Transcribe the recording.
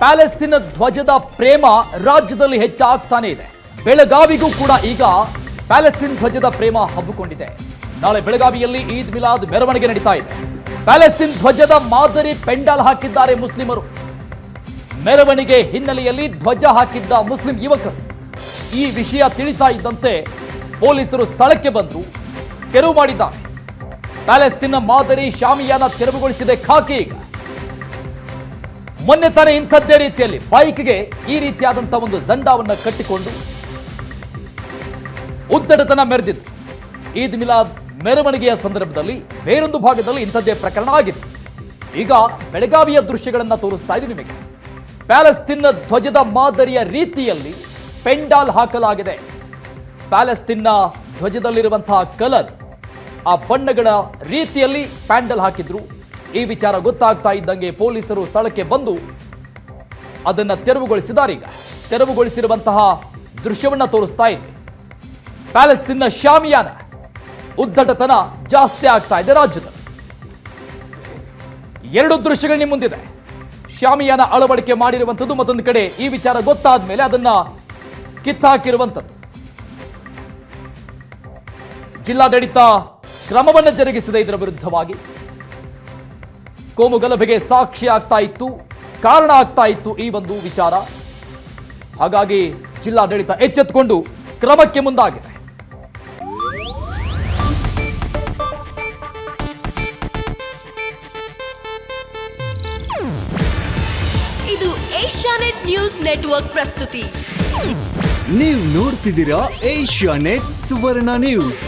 Palestine ಧ್ವಜದ ಪ್ರೇಮ ರಾಜ್ಯದಲ್ಲಿ ಹೆಚ್ಚಾಗ್ತಾನೆ ಇದೆ. ಬೆಳಗಾವಿಗೂ ಕೂಡ ಈಗ ಪ್ಯಾಲೆಸ್ತೀನ್ ಧ್ವಜದ ಪ್ರೇಮ ಹಬ್ಬಿಕೊಂಡಿದೆ. ನಾಳೆ ಬೆಳಗಾವಿಯಲ್ಲಿ ಈದ್ ಮಿಲಾದ್ ಮೆರವಣಿಗೆ ನಡೀತಾ ಇದೆ. ಪ್ಯಾಲೆಸ್ತೀನ್ ಧ್ವಜದ ಮಾದರಿ ಪೆಂಡಾಲ್ ಹಾಕಿದ್ದಾರೆ ಮುಸ್ಲಿಮರು. ಮೆರವಣಿಗೆ ಹಿನ್ನೆಲೆಯಲ್ಲಿ ಧ್ವಜ ಹಾಕಿದ್ದ ಮುಸ್ಲಿಂ ಯುವಕರು. ಈ ವಿಷಯ ತಿಳಿತಾ ಇದ್ದಂತೆ ಪೊಲೀಸರು ಸ್ಥಳಕ್ಕೆ ಬಂದು ತೆರವು ಮಾಡಿದ್ದಾರೆ. ಪ್ಯಾಲೆಸ್ತೀನ್ನ ಮಾದರಿ ಶಾಮಿಯಾನ ತೆರವುಗೊಳಿಸಿದೆ ಖಾಕಿ ಮೊನ್ನೆ ತಾನೇ ಇಂಥದ್ದೇ ರೀತಿಯಲ್ಲಿ ಬೈಕ್ಗೆ ಈ ರೀತಿಯಾದಂಥ ಒಂದು ಜಂಡಾವನ್ನ ಕಟ್ಟಿಕೊಂಡು ಉದ್ದಡತನ ಮೆರೆದಿತ್ತು. ಈದ್ ಮಿಲಾದ್ ಮೆರವಣಿಗೆಯ ಸಂದರ್ಭದಲ್ಲಿ ಬೇರೊಂದು ಭಾಗದಲ್ಲಿ ಇಂಥದ್ದೇ ಪ್ರಕರಣ ಆಗಿತ್ತು. ಈಗ ಬೆಳಗಾವಿಯ ದೃಶ್ಯಗಳನ್ನು ತೋರಿಸ್ತಾ ಇದ್ದೀನಿ ನಿಮಗೆ. ಪ್ಯಾಲೆಸ್ತೀನ್ನ ಧ್ವಜದ ಮಾದರಿಯ ರೀತಿಯಲ್ಲಿ ಪೆಂಡಾಲ್ ಹಾಕಲಾಗಿದೆ. ಪ್ಯಾಲೆಸ್ತೀನ್ನ ಧ್ವಜದಲ್ಲಿರುವಂತಹ ಕಲರ್ ಆ ಬಣ್ಣಗಳ ರೀತಿಯಲ್ಲಿ ಪ್ಯಾಂಡಲ್ ಹಾಕಿದ್ರು. ಈ ವಿಚಾರ ಗೊತ್ತಾಗ್ತಾ ಇದ್ದಂಗೆ ಪೊಲೀಸರು ಸ್ಥಳಕ್ಕೆ ಬಂದು ಅದನ್ನು ತೆರವುಗೊಳಿಸಿದ್ದಾರೆ ಈಗ. ತೆರವುಗೊಳಿಸಿರುವಂತಹ ದೃಶ್ಯವನ್ನು ತೋರಿಸ್ತಾ ಇದೆ. ಪ್ಯಾಲೆಸ್ತೀನ್ನ ಶಾಮಿಯಾನ ಉದ್ದಟತನ ಜಾಸ್ತಿ ಆಗ್ತಾ ಇದೆ ರಾಜ್ಯದ ಎರಡು ದೃಶ್ಯಗಳು ನಿಮ್ಮ ಮುಂದಿದೆ. ಶಾಮಿಯಾನ ಅಳವಡಿಕೆ ಮಾಡಿರುವಂಥದ್ದು ಮತ್ತೊಂದು ಕಡೆ. ಈ ವಿಚಾರ ಗೊತ್ತಾದ ಮೇಲೆ ಅದನ್ನ ಕಿತ್ತಾಕಿರುವಂಥದ್ದು. ಜಿಲ್ಲಾಡಳಿತ ಕ್ರಮವನ್ನು ಜರುಗಿಸಿದೆ ಇದರ ವಿರುದ್ಧವಾಗಿ. ಕೋಮು ಗಲಭೆಗೆ ಸಾಕ್ಷಿ ಆಗ್ತಾ ಇತ್ತು ಕಾರಣ ಆಗ್ತಾ ಇತ್ತು ಈ ಒಂದು ವಿಚಾರ. ಹಾಗಾಗಿ ಜಿಲ್ಲಾಡಳಿತ ಎಚ್ಚೆತ್ತುಕೊಂಡು ಕ್ರಮಕ್ಕೆ ಮುಂದಾಗಿದೆ. ಇದು ಏಷ್ಯಾನೆಟ್ ನ್ಯೂಸ್ ನೆಟ್ವರ್ಕ್ ಪ್ರಸ್ತುತಿ. ನೀವು ನೋಡ್ತಿದ್ದೀರಾ ಏಷ್ಯಾ ನೆಟ್ ಸುವರ್ಣ ನ್ಯೂಸ್.